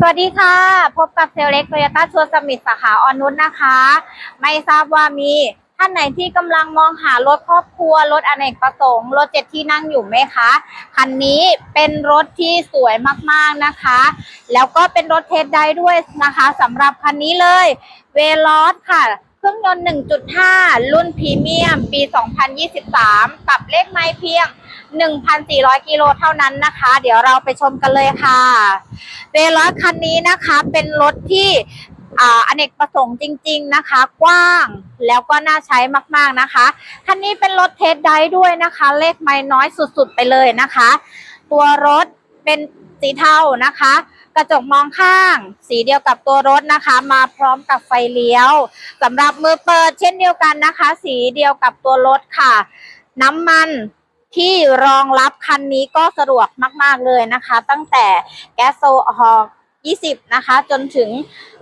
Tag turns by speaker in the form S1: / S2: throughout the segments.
S1: สวัสดีค่ะ พบกับเซลเล็กโตโยต้าชัวร์สมิธสาขาออนนุชนะคะ ไม่ทราบว่ามีท่านไหนที่กำลังมองหารถครอบครัว รถอเนกประสงค์ รถเจ็ดที่นั่งอยู่ไหมคะ คันนี้เป็นรถที่สวยมากๆนะคะ แล้วก็เป็นรถเทสได้ด้วยนะคะสำหรับคันนี้เลย เวลอสค่ะ เครื่องยนต์ 1.5 รุ่นพรีเมียม ปี 2023กับเลขไม้เพียง 1,400 กิโลเท่านั้นนะคะ เดี๋ยวเราไปชมกันเลยค่ะ เวลอสคันนี้นะคะเป็นรถที่อ่าอเนกประสงค์จริง ๆนะคะ กว้างแล้วก็น่าใช้มากๆนะคะ คันนี้เป็นรถเทสไดร์ด้วยนะคะ เลขไม่น้อยสุดๆไปเลยนะคะ ตัวรถเป็น สีเทานะคะ กระจกมองข้าง สีเดียวกับตัวรถนะคะ มาพร้อมกับไฟเลี้ยวสำหรับมือเปิดเช่นเดียวกันนะคะ สีเดียวกับตัวรถค่ะ น้ำมันที่รองรับคันนี้ก็สะดวกมาก ๆ เลยนะคะ ตั้งแต่แก๊สโซฮอล์20 นะคะ จนถึง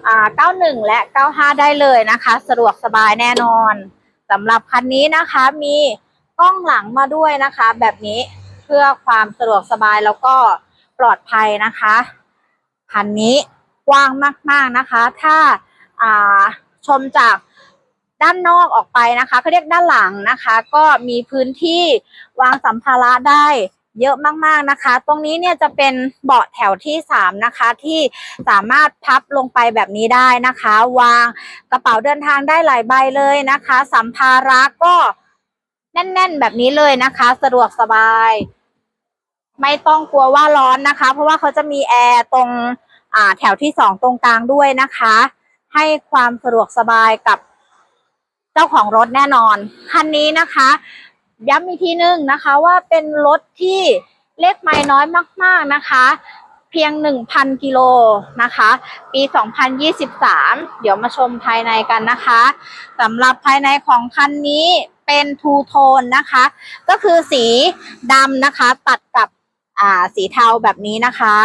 S1: อ่า91 และ 95 ได้เลยนะคะ สะดวกสบายแน่นอนสำหรับคันนี้นะคะมีกล้องหลังมาด้วยนะคะ แบบนี้เพื่อความสะดวกสบายแล้วก็ ปลอดภัยนะคะคันนี้กว้างมากๆนะคะ ถ้าอ่าชมจากด้านนอกออกไปนะคะเขาเรียกด้านหลังนะคะ ก็มีพื้นที่วางสัมภาระได้เยอะมากๆนะคะ ตรงนี้เนี่ยจะเป็นเบาะแถวที่สามนะคะ ที่สามารถพับลงไปแบบนี้ได้นะคะ วางกระเป๋าเดินทางได้หลายใบเลยนะคะ สัมภาระก็แน่น ๆ แบบนี้เลยนะคะ สะดวกสบาย ไม่ต้องกลัวว่าร้อนนะคะ เพราะว่าเขาจะมีแอร์ตรงอ่าแถวที่สองตรงกลางด้วยนะคะ ให้ความสะดวกสบายกับเจ้าของรถแน่นอน คันนี้นะคะ ย้ำอีกทีนึงนะคะว่าเป็นรถที่เลขไม้น้อยมาก ๆนะคะ เพียง 1,000 กิโลนะคะ ปี 2023 เดี๋ยวมาชมภายในกันนะคะสำหรับภายในของคันนี้เป็นทูโทนนะคะ ก็คือสีดำนะคะตัดกับ อ่าสีเทาแบบนี้นะคะ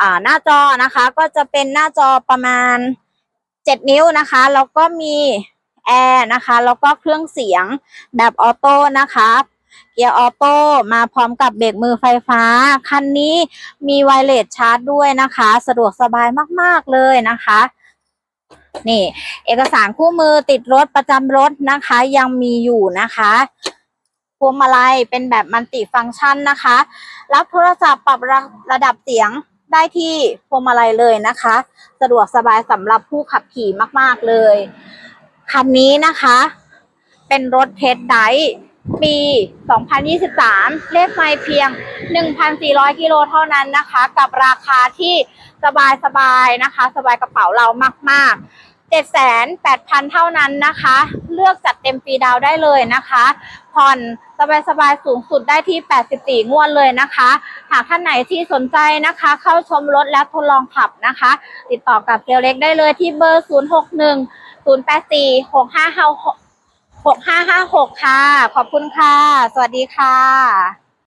S1: อ่าหน้าจอนะคะก็จะเป็นหน้าจอประมาณ 7 นิ้วนะคะแล้วก็มีแอร์นะคะแล้วก็เครื่องเสียงแบบออโต้นะคะเกียร์ออโต้มาพร้อมกับเบรกมือไฟฟ้า คันนี้มีไวเลสชาร์จด้วยนะคะ สะดวกสบายมาก ๆ เลยนะคะ นี่ เอกสารคู่มือติดรถประจำรถนะคะ ยังมีอยู่นะคะ พวงมาลัยเป็นแบบมัลติฟังก์ชันนะคะ รับโทรศัพท์ปรับระระดับเสียงได้ที่พวงมาลัยเลยนะคะ สะดวกสบายสำหรับผู้ขับขี่มากๆเลย คันนี้นะคะ เป็นรถเทสไดปี 2023 เลขไม่เพียง 1,400 กิโลเท่านั้นนะคะ กับราคาที่สบายๆนะคะ สบายกระเป๋าเรามาก ๆ 7,800 เท่านั้นนะคะ เลือกจัดเต็มฟรีดาวได้เลยนะคะ ผ่อนสบายๆสูงสุดได้ที่ 84 งวดเลยนะคะ หากท่านไหนที่สนใจนะคะ เข้าชมรถและทดลองขับนะคะ ติดต่อกับเซลเล็กได้เลยที่เบอร์ 061 084 6556 6556 ค่ะ ขอบคุณค่ะ สวัสดีค่ะ